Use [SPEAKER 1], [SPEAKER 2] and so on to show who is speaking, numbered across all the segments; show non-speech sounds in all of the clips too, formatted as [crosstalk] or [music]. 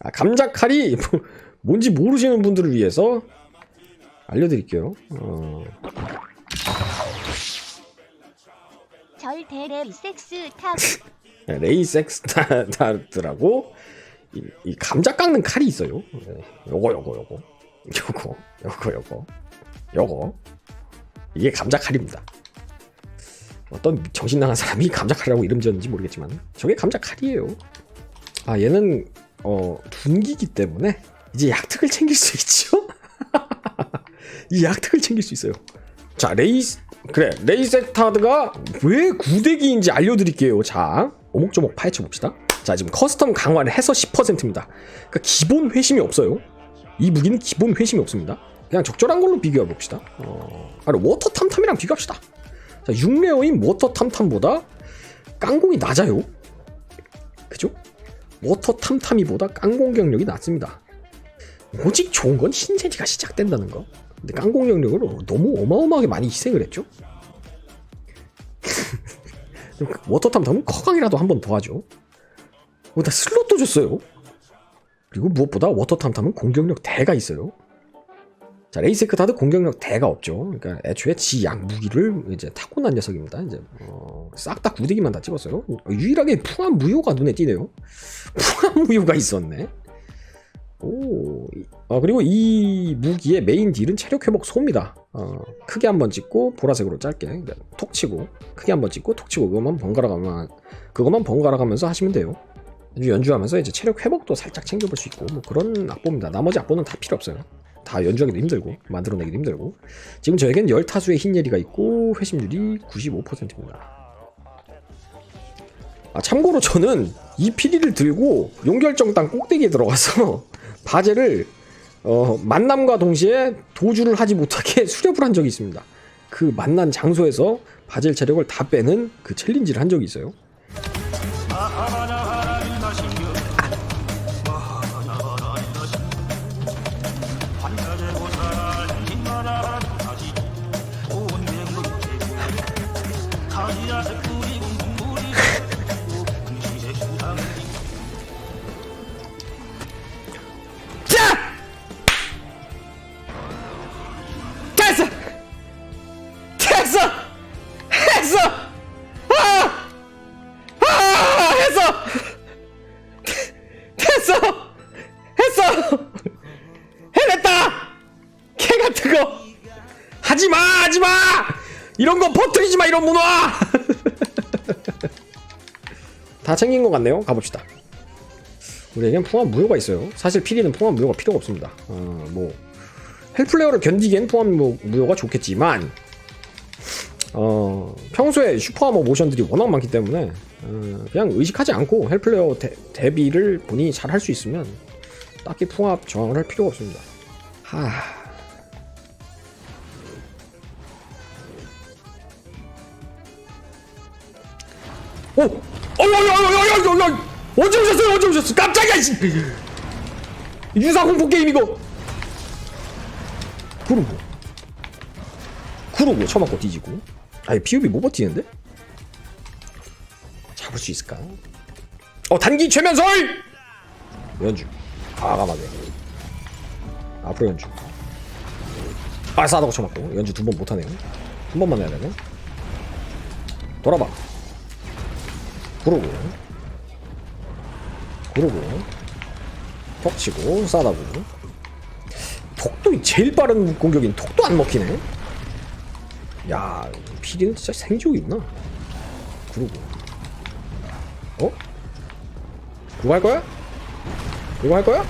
[SPEAKER 1] 아, 감자칼이 뭐- 뭔지 모르시는 분들을 위해서 알려드릴게요. 어,
[SPEAKER 2] 절 대레 [laughs] 섹스 탑
[SPEAKER 1] 레이섹스 타르트라고 이, 이 감자 깎는 칼이 있어요. 네, 요거 요거 요거 요거 요거 요거 요거 이게 감자 칼입니다. 어떤 정신 나간 사람이 감자 칼이라고 이름 지었는지 모르겠지만 저게 감자 칼이에요. 아 얘는 어 둔기기 때문에 이제 약특을 챙길 수 있죠. [laughs] 이 약특을 챙길 수 있어요. 자 레이스 그래 레이섹타드가 왜 구대기인지 알려드릴게요. 자 오목조목 파헤쳐 봅시다. 자 지금 커스텀 강화를 해서 10%입니다. 그러니까 기본 회심이 없어요. 이 무기는 기본 회심이 없습니다. 그냥 적절한 걸로 비교해 봅시다. 어, 아니 워터 탐탐이랑 비교합시다. 자 6레어인 워터 탐탐보다 깡공이 낮아요. 그죠? 워터 탐탐이보다 깡공 경력이 낮습니다. 오직 좋은 건 신세지가 시작된다는 거. 근데 깡공 경력을 너무 어마어마하게 많이 희생을 했죠. [laughs] 워터 탐탐은 커강이라도 한 번 더 하죠. 어, 나 슬롯도 줬어요. 그리고 무엇보다 워터 탐탐은 공격력 대가 있어요. 자, 레이세크 타드 공격력 대가 없죠. 그러니까 애초에 지약 무기를 이제 타고난 녀석입니다. 이제 어, 싹 다 구대기만 다 찍었어요. 유일하게 풍암 무효가 눈에 띄네요. [laughs] 풍암 무효가 있었네. 오, 이- 아 그리고 이 무기의 메인 딜은 체력 회복 소입니다. 어, 크게 한번 찍고 보라색으로 짧게 톡 치고 크게 한번 찍고 톡 치고 그것만 번갈아 가면 그것만 번갈아 가면서 하시면 돼요. 연주하면서 이제 체력 회복도 살짝 챙겨볼 수 있고 뭐 그런 악보입니다. 나머지 악보는 다 필요 없어요. 다 연주하기도 힘들고 만들어내기도 힘들고 지금 저에겐 열타수의 흰예리가 있고 회심률이 95%입니다. 아 참고로 저는 이 피리를 들고 용결정 땅 꼭대기에 들어가서 [laughs] 바젤을 어, 만남과 동시에 도주를 하지 못하게 [laughs] 수렵을 한 적이 있습니다. 그 만난 장소에서 바젤 체력을 다 빼는 그 챌린지를 한 적이 있어요. 개 같은 거! 하지 마! 하지 마! 이런 거 퍼뜨리지 마! 이런 문화! [laughs] 다 챙긴 것 같네요. 가봅시다. 우리에겐 풍암 무효가 있어요. 사실 피리는 풍암 무효가 필요가 없습니다. 어, 뭐 헬플레어를 견디기엔 무- 무효가 좋겠지만 어, 평소에 슈퍼아머 모션들이 워낙 많기 때문에 어, 그냥 의식하지 않고 헬플레어 대, 대비를 본인이 잘 할 수 있으면 딱히 풍압 저항을 할 필요가 없습니다. 하... 오! 어여여여여여여! 언제 오셨어요? 언제 오셨어? 깜짝이야! 씨! 유사 공포 게임 이거! 구르고 구르고 쳐맞고 뒤지고 아니 피읍이 못 버티는데? 잡을 수 있을까? 어 단기 최면설! 연주 과감하게 앞으로 연주 아 싸다고 쳐맞고 연주 두 번 못하네요 한 번만 해야 되네 돌아봐 구르고. 구르고. 톡 치고 싸다고. 톡도 제일 빠른 공격인 톡도 안 먹히네. 야 피디는 진짜 생지옥이 있나? 구르고. 어? 그거 할 거야? 그거 할 거야?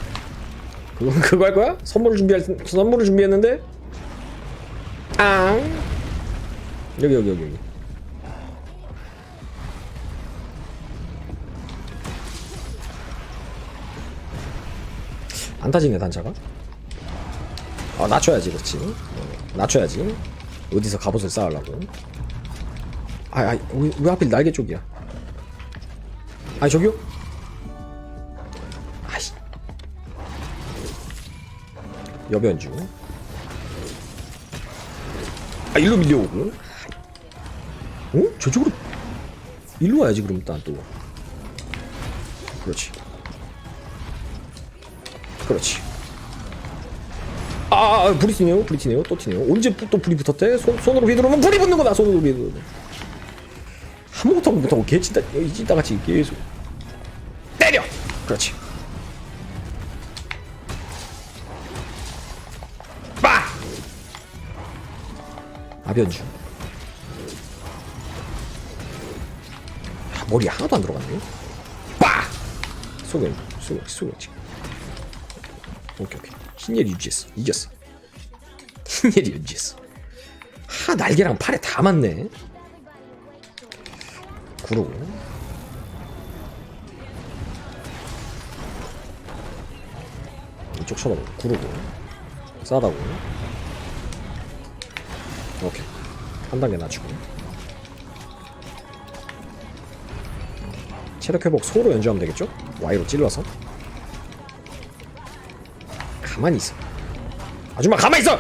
[SPEAKER 1] 그거 [laughs] 그거 할 거야? 선물을 준비할 선물을 준비했는데? 아 여기 여기 여기 여기 안 타지네 단차가? 아 낮춰야지 그렇지. 어, 낮춰야지. 어디서 갑옷을 쌓으려고. 아이 아이 왜, 왜 하필 날개 쪽이야. 아니 저기요? 아이씨. 여변주. 아 일로 밀려오고. 어? 저쪽으로. 일로 와야지 그럼 일단 또. 그렇지 그렇지. 아, 아, 아, 불이 튀네요. 불이 튀네요. 또 튀네요. 언제 또 불이 붙었대? 손, 손으로 휘두르면 불이 붙는구나. 손으로 휘두르면. 아무것도 못하고 개찐다, 이 찐다 같이 계속. 때려! 그렇지. 빠! 아변주. 아, 머리 하나도 안 들어갔네요. 빠! 속여, 속여, 속였지. 오케이, 오케이. 흰예리 유지했어. 이겼어. [laughs] 흰예리 유지했어. 하, 날개랑 팔에 다 맞네. 구르고. 이쪽 쳐다보고. 구르고. 싸다고. 오케이. 한 단계 낮추고. 체력 회복 소로 연주하면 되겠죠? Y로 찔러서. 가만히 있어. 아줌마 가만히 있어.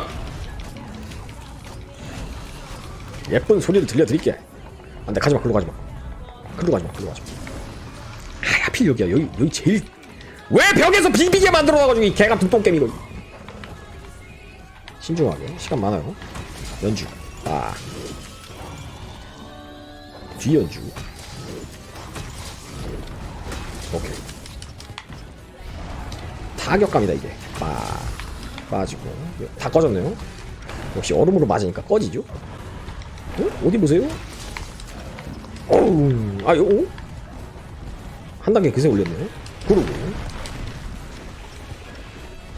[SPEAKER 1] 예쁜 소리를 들려드릴게. 안돼 가지마 글로 가지마. 글로 가지마 글로 가지마. 아, 하필 여기야 여기 여기 제일 왜 벽에서 비비게 만들어놔가지고 이 개같은 똥겜 이거. 신중하게 시간 많아요. 연주. 아. 뒤 연주. 오케이. 타격감이다 이게. 빠 빠지고. 네, 다 꺼졌네요. 역시 얼음으로 맞으니까 꺼지죠? 어? 어디 보세요? 어우 아요 어? 한 단계 그새 올렸네요. 구르고.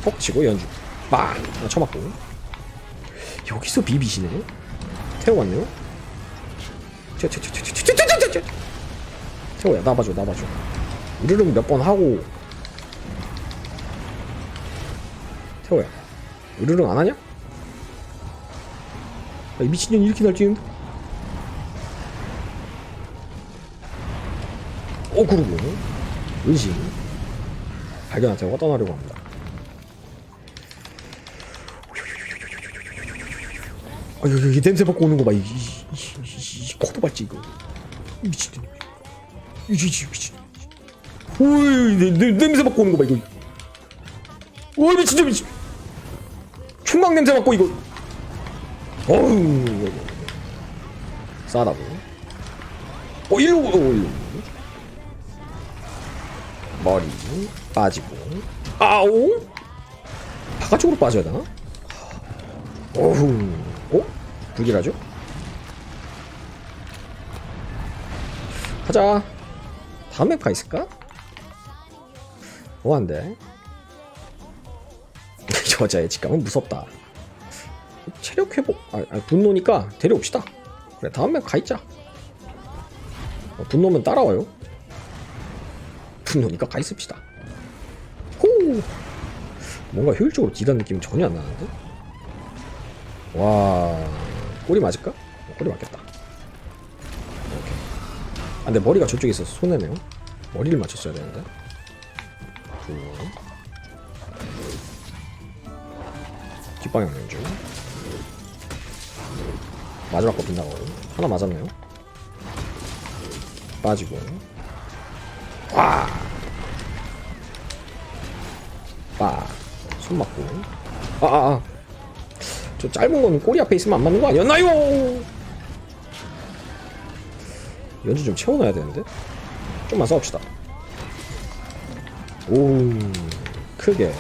[SPEAKER 1] 퍽 치고 연주. 빵! 아, 하나 쳐맞고. 여기서 비비시네. 태워왔네요. 태워야 나봐줘 나봐줘. 이르름 몇 번 하고. 태워야. 으르릉 안 하냐? 아, 이 미친년 이렇게 날뛰는데? 오 그러고 은신 발견한테가 떠나려고 합니다. 아유 이 냄새 맡고 오는 거봐. 이, 이, 이, 이, 이 코도 밟지 이거. 이 미친년. 이 미친 미친 오이 냄새 맡고 오는 거봐 이거. 오 미친년 미친 총각 냄새 맡고 이거 어우 싸다고 어 일로 어 일로 머리 빠지고 아오 바깥쪽으로 빠져야 되나? 어후 어? 불길하죠? 가자 다음 맵가 있을까? 뭐한데? 여자의 직감은 무섭다. 체력 회복 아, 아 분노니까 데려옵시다. 그래 다음 맵 가있자. 어, 분노면 따라와요. 분노니까 가있읍시다. 호! 뭔가 효율적으로 딜한 느낌이 전혀 안 나는데? 와 꼬리 맞을까? 어, 꼬리 맞겠다. 오케이. 아 근데 머리가 저쪽에 있어서 손해네요. 머리를 맞췄어야 되는데. 두 뒷방향 연주 마지막 거 빗나가고. 하나 맞았네요. 빠지고. 와! 빠. 손 맞고. 아아아. 저 짧은 거는 꼬리 앞에 있으면 안 맞는 거 아니었나요? 연주 좀 채워놔야 되는데? 좀만 싸웁시다. 오 크게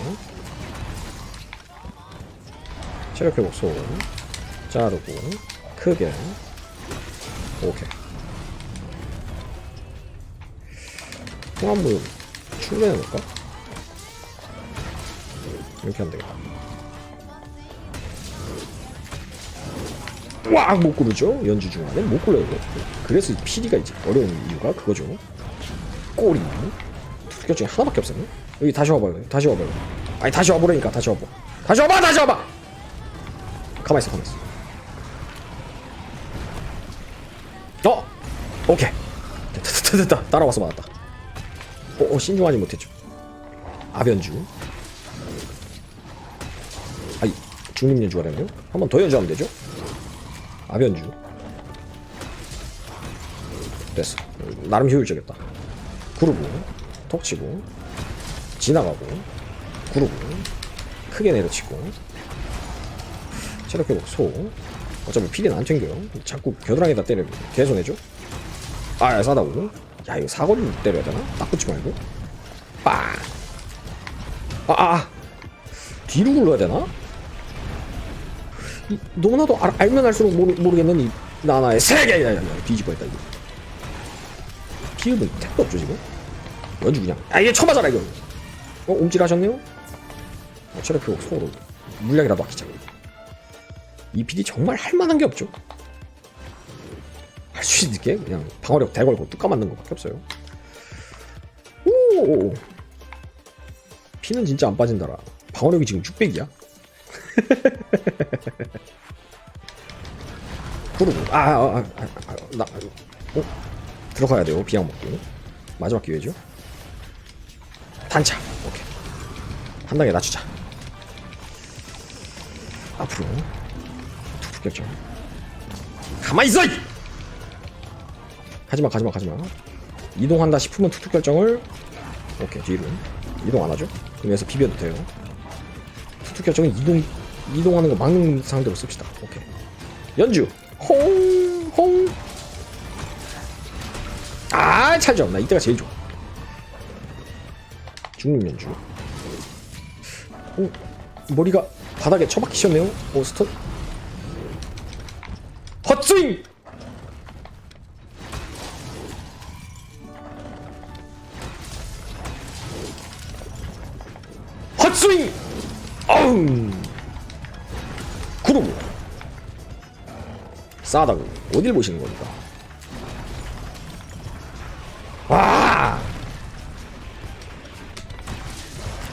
[SPEAKER 1] 체력 회복 소 자르고 크게. 오케이. 통합물 놓을까? 이렇게 하면 되겠다. 와못 구르죠? 연주 중간에 못 굴러요 그래서 이 PD가 이제 어려운 이유가 그거죠. 꼬리. 두개 중에 하나밖에 없었네. 여기 다시 와봐요. 다시 와봐요. 아니 다시 와보라니까. 다시 와봐. 다시 와봐! 다시 와봐 가만있어 가만있어. 어? 오케이. 됐다 됐다 됐다. 따라와서 맞았다. 어, 어 신중하지 못했죠. 아변주. 아이 중립 연주가 되네요? 한 번 더 연주하면 되죠? 아변주. 됐어. 나름 효율적이었다. 구르고 톡 치고 지나가고 구르고 크게 내려치고 체력 회복 소. 어차피 필이는 안 챙겨요. 자꾸 겨드랑이에다 때려 내죠 아 싸다고 야 이거 사거리로 때려야 되나? 딱 붙지 말고. 빵 아, 아. 뒤로 굴러야 되나? 이, 너무나도 알, 알면 알수록 모르, 모르겠는 이 나나의 세계! 야, 야, 야, 뒤집어 했다 이거. 피흡은 택도 없죠 지금? 연주 그냥. 아 이게 쳐맞아라 이거. 어 옴찔하셨네요? 어, 체력 회복 소로. 물약이라도 아끼자 이 PD 정말 할 만한 게 없죠. 할 수 있는 게 그냥 방어력 대걸고 뚜까 맞는 것밖에 없어요. 오 피는 진짜 안 빠진다라. 방어력이 지금 600이야? 구르고 아 아아나 아, 아, 아, 나, 어? 들어가야 돼요 비약 먹고 마지막 기회죠. 단차. 오케이. 한 단계 낮추자. 앞으로 결정 가만히 있어! 이! 가지마 가지마 가지마. 이동한다 싶으면 툭툭 결정을. 오케이 뒤로. 이동 안 하죠? 그럼 여기서 비벼도 돼요. 툭툭 결정은 이동 이동하는 거 막는 상대로 씁시다. 오케이. 연주! 홍홍! 아 찰죠 나 이때가 제일 좋아. 중립 연주. 오 머리가 바닥에 처박히셨네요. 오헛 스윙! 헛스윙! 어우 구르고 싸다고 어딜 보시는 겁니까? 와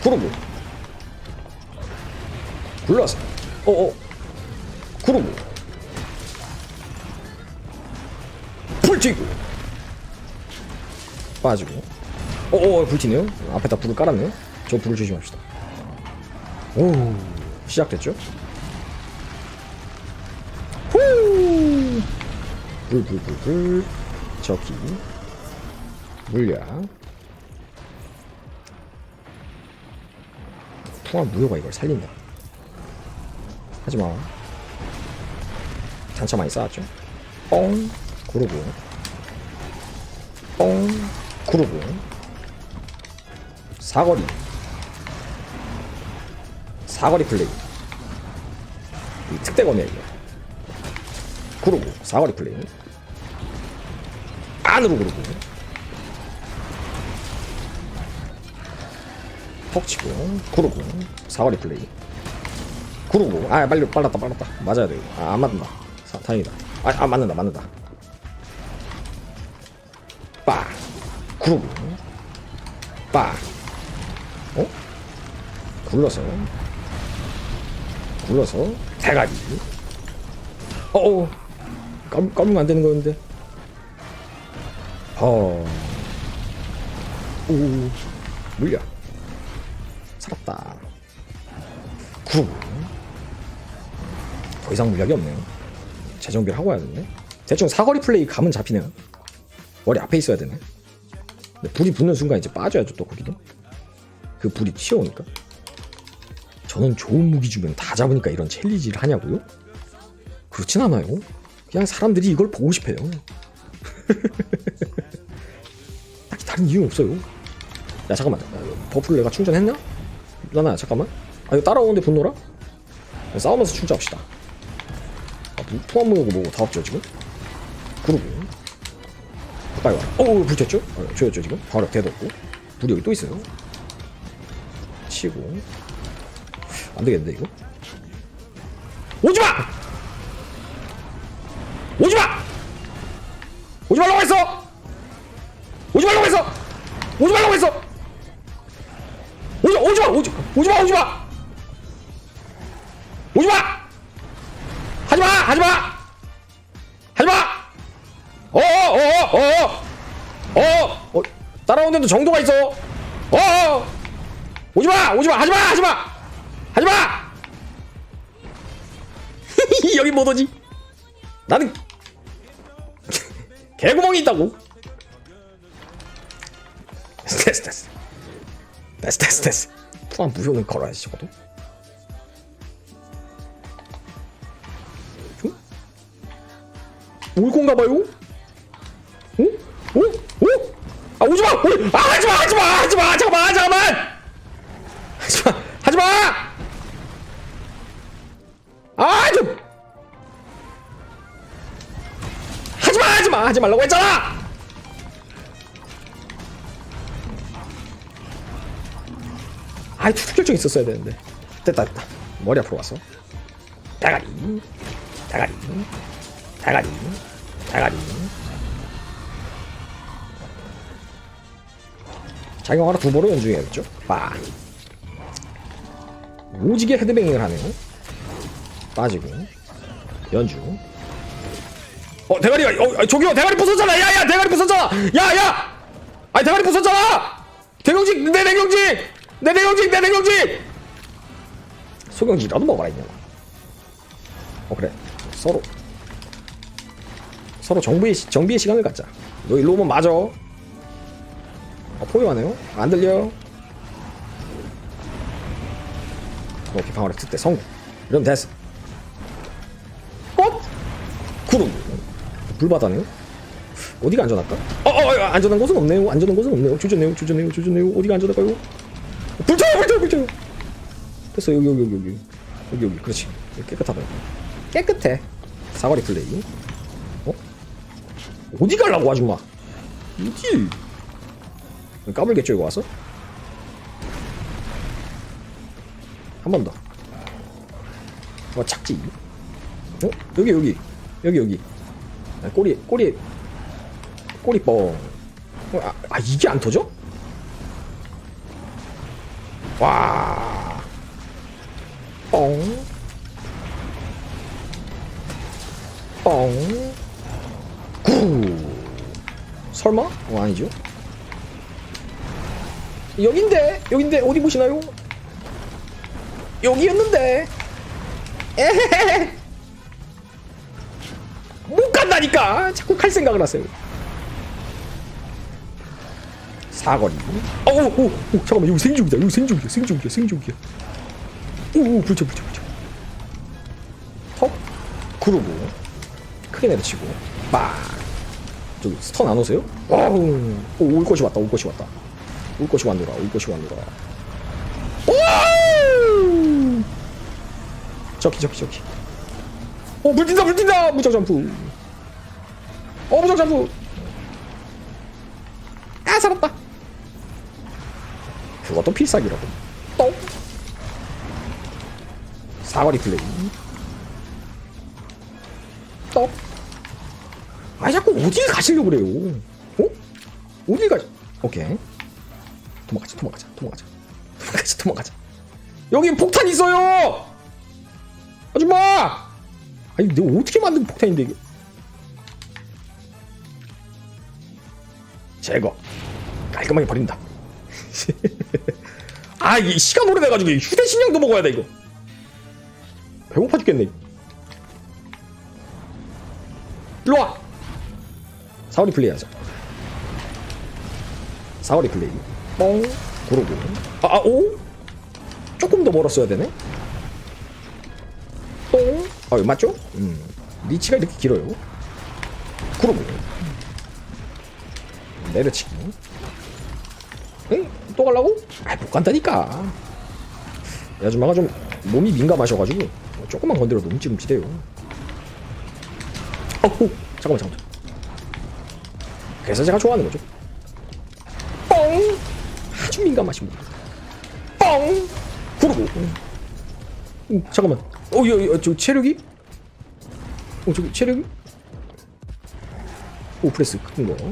[SPEAKER 1] 구르고 굴러서 불 튀고 빠지고. 어어 불 튀네요? 앞에다 불을 깔았네요 저 불을 조심합시다. 오 시작됐죠? 불불불불. 저기. 물약. 통합 무효가 이걸 살린다. 하지마 단차 많이 쌓았죠? 뻥 구르고 뻥 구르고 사거리. 사거리 플레이. 이 특대검이야 이거. 구르고 사거리 플레이. 안으로 구르고 톡 치고 구르고 사거리 플레이. 구르고 아 빨리 빨랐다 빨랐다. 맞아야 돼. 아안 맞는다. 사, 다행이다. 아, 아 맞는다 맞는다 구르고 빠. 어? 굴러서. 굴러서. 대가리. 어어. 감, 감으면 안 되는 거였는데. 어. 오. 물려. 살았다. 구르고 더 이상 물약이 없네요. 재정비를 하고 와야겠네. 대충 사거리 플레이 감은 잡히네요. 머리 앞에 있어야 되네 근데 불이 붙는 순간 이제 빠져야죠 또 거기도. 그 불이 튀어오니까. 저는 좋은 무기 주면 다 잡으니까 이런 챌린지를 하냐고요? 그렇진 않아요. 그냥 사람들이 이걸 보고 싶어요. [laughs] 딱히 다른 이유 없어요. 야 잠깐만. 야, 버프를 내가 충전했나? 나나야 잠깐만. 아 이거 따라오는데 분노라? 싸우면서 충전합시다. 아, 무- 통합무효고 뭐고 다 없죠 지금? 그러고 가까이 와 어우 불 쳤죠? 어, 조였죠 지금? 바로 대도 없고 불이 여기 또 있어요 치고 안 되겠는데 이거? 오지 마! 오지 마! 오지 말라고 했어! 오지 말라고 했어! 오지 말라고 했어! 오지 오지 마! 오지 오지 마! 오지 마! 따라오는데도 정도가 있어. 어, 오지 마, 오지 마, 하지 마, 하지 마, 하지 마. [laughs] 여기 못 오지. 나는 [laughs] 개구멍이 있다고. 됐어, 됐어, 됐어, 됐어, 됐어. 푸한 무효는 걸어야지 적어도 응? 올 건가 봐요? 아 오지마! 아 하지마! 하지마! 하지마! 잠깐만! 잠깐만! 하지마! 하지마! 아 좀! 하지마! 하지마! 하지 말라고 했잖아! 아이 투투 결정 있었어야 되는데. 됐다 됐다. 머리 앞으로 왔어. 대가리. 대가리. 대가리. 대가리 자기가 하나 두 번을 연주해야겠죠? 빠. 오지게 헤드뱅잉을 하네요. 빠지고. 연주. 어 대가리가 어 아, 저기요 대가리 부쉈잖아! 야 야 대가리 부쉈잖아! 야 야! 아니 대가리 부쉈잖아! 대경직 내 대경직! 내 대경직 내 대경직! 소경직이라도 먹어라 이년아 어 그래. 서로. 서로 정비의 시- 정비의 시간을 갖자. 너 일로 오면 맞 아어 포위하네요? 안 들려 오케이 방어력 특대 성공. 이러면 됐어. 어? 구름. 불바다네요? 어디가 안전할까? 어어 안전한 곳은 없네요. 안전한 곳은 없네요. 조졌네요 조졌네요 조졌네요. 어디가 안전할까요? 불타요 불타요 불타요 됐어 여기 여기 여기 여기. 여기 여기. 그렇지. 깨끗하다. 깨끗해. 사거리 플레이. 어? 어디 가려고 아줌마? 어디 까불겠죠 이거 와서? 한 번 더. 어, 착지. 어? 여기, 여기. 여기, 여기. 아, 꼬리, 꼬리. 꼬리 뻥. 어, 아, 아, 이게 안 터져? 와. 뻥. 뻥. 구. 설마? 어, 아니죠. 여긴데, 여긴데, 어디 보시나요? 여기였는데. 에헤헤 못 간다니까. 자꾸 갈 생각을 하세요. 사거리. 어우 오, 오, 잠깐만. 여기 생존기다. 여기 생존기야. 생존기야. 생존기야. 오오 불쳐 불쳐 불쳐 턱. 구르고. 크게 내려치고. 빡. 저기 스턴 안 오세요? 와우. 오, 올 것이 왔다. 올 것이 왔다 올 것이 왔노라 올 것이 왔노라 오! 저기 저기 저기 오 물뛴다 물뛴다! 무적 점프. 어 무적 점프. 아 살았다. 그것도 필살기라고. 또. 사거리 플레이. 또 아 자꾸 어딜 가시려고 그래요? 어? 어딜 가 오케이 도망가자 도망가자 도망가자. 도망가자 도망가자. 여기 폭탄 있어요! 아줌마! 아니 내가 어떻게 만든 폭탄인데 이게? 제거. 깔끔하게 버린다. [laughs] 아 이게 시간 오래돼가지고 이 휴대신형도 먹어야 돼 이거. 배고파 죽겠네. 일로와! 사거리 플레이하자. 사거리 플레이 뻥 구르고 아오? 조금 더 멀었어야 되네? 똥 아, 이거 맞죠? 음. 리치가 이렇게 길어요. 구르고 내려치기. 에이 또 가려고? 아못 간다니까. 이 아줌마가 좀 몸이 민감하셔가지고 조금만 건드려도 움찔움찔해요. 어후 잠깐만 잠깐만. 그래서 제가 좋아하는 거죠. 뻥 민감하신 분 뻥! 구르고. 오, 잠깐만. 어, 야, 야, 저 체력이? 어, 저기 체력이? 오, 프레스 큰 거. 오.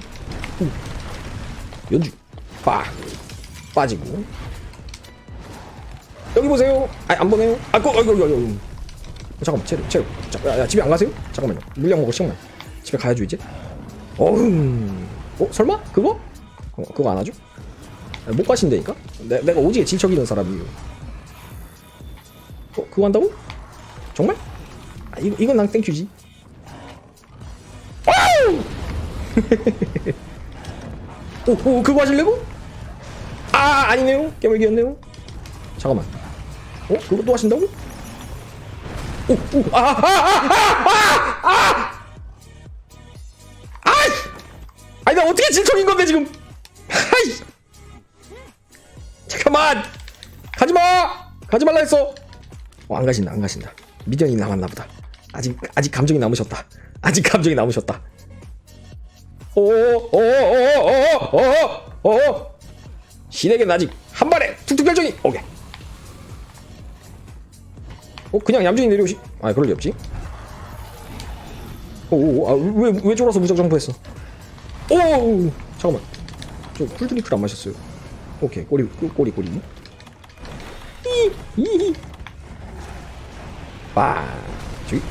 [SPEAKER 1] 연주. 빠. 빠지고. 여기 보세요. 아, 안 보네요. 아, 거, 아이고, 아이고, 아이고. 어, 잠깐만, 체력, 체력. 자, 야, 야, 집에 안 가세요? 잠깐만요. 물량 먹을 시간만. 집에 가야죠, 이제. 어흥. 어, 설마? 그거? 어, 그거 안 하죠? 아, 못 가신다니까? 내, 내가 오지게 질척 있는 사람이에요. 어, 그거 한다고? 정말? 아, 이거, 이건 난 땡큐지. 오, 오, [laughs] 그거 하실래고? 아, 아니네요. 깨물기였네요. 잠깐만. 어? 그거 또 하신다고? 오, 오, 아, 아, 아, 아, 아, 아! 아이! 아니, 나 어떻게 질청인 건데, 지금? 아이! 잠깐만! 가지 마! 가지 말라 했어! 어, 안 가신다, 안 가신다. 미련이 남았나 보다. 아직, 아직 감정이 남으셨다. 아직 감정이 남으셨다. 오오오오오오오오 신에게는 아직 한 발에 툭툭 결정이 오케이 어 그냥 얌전히 내려오시 아 그럴 리 없지 오아왜왜 졸아서 무적 정보했어 오 잠깐만 저 쿨드링크를 안 마셨어요 오케이 꼬리 꼬- 꼬리 꼬리. 이이 빠 저기.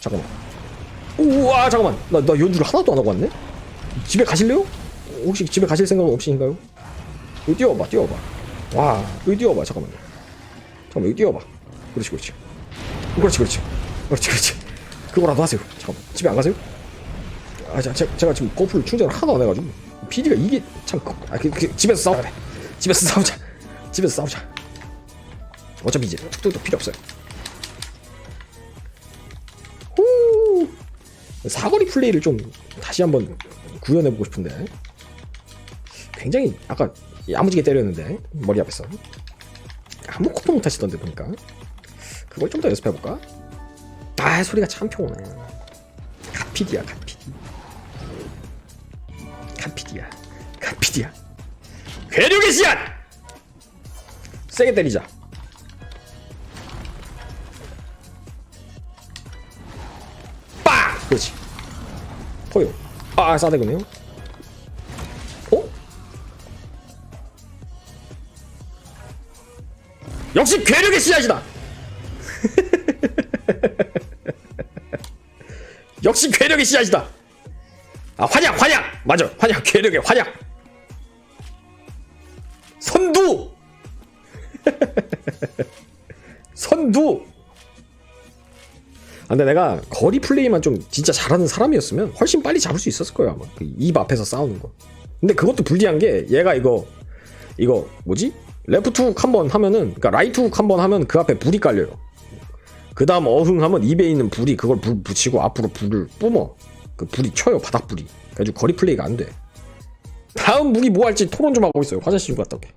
[SPEAKER 1] 잠깐만. 우와 잠깐만. 나, 나 연주를 하나도 안 하고 왔네? 집에 가실래요? 혹시 집에 가실 생각은 없으신가요? 여기 뛰어봐 뛰어봐. 와 여기 뛰어봐 잠깐만요 잠깐만 여기 뛰어봐. 그렇지 그렇지. 그렇지 그렇지. 그렇지 그렇지. 그거라도 하세요. 잠깐만. 집에 안 가세요? 아 자, 제, 제가 지금 거풀 충전을 하나도 안 해가지고 PD가 이게 참 아, 그, 그, 집에서 싸우자. 그래. 집에서 싸우자. 집에서 싸우자. 어차피 이제 툭툭툭 필요 없어요. 후! 사거리 플레이를 좀 다시 한번 구현해보고 싶은데. 굉장히 아까 야무지게 때렸는데 머리 앞에서. 아무 것도 못하시던데 보니까. 그걸 좀 더 연습해볼까? 아 소리가 참 평온해. 카피디야 카피 카피디야 괴력의 씨앗! 세게 때리자. 빵! 그렇지. 포요 아 싸대구네요. 어? 역시 괴력의 씨앗이다! [laughs] 역시 괴력의 씨앗이다! 아 환약 환약! 맞아. 환약 괴력의 환약 선두! 선두! 아, 근데 내가 거리 플레이만 좀 진짜 잘하는 사람이었으면 훨씬 빨리 잡을 수 있었을 거야 아마. 그 입 앞에서 싸우는 거. 근데 그것도 불리한 게 얘가 이거 이거 뭐지? 레프트 훅 한 번 하면은 그러니까 라이트 훅 한 번 하면 그 앞에 불이 깔려요. 그 다음 어흥 하면 입에 있는 불이 그걸 불 붙이고 앞으로 불을 뿜어. 그 불이 쳐요 바닥 불이. 그래가지고 거리 플레이가 안 돼 다음 무기 뭐 할지 토론 좀 하고 있어요. 화장실 좀 갔다 올게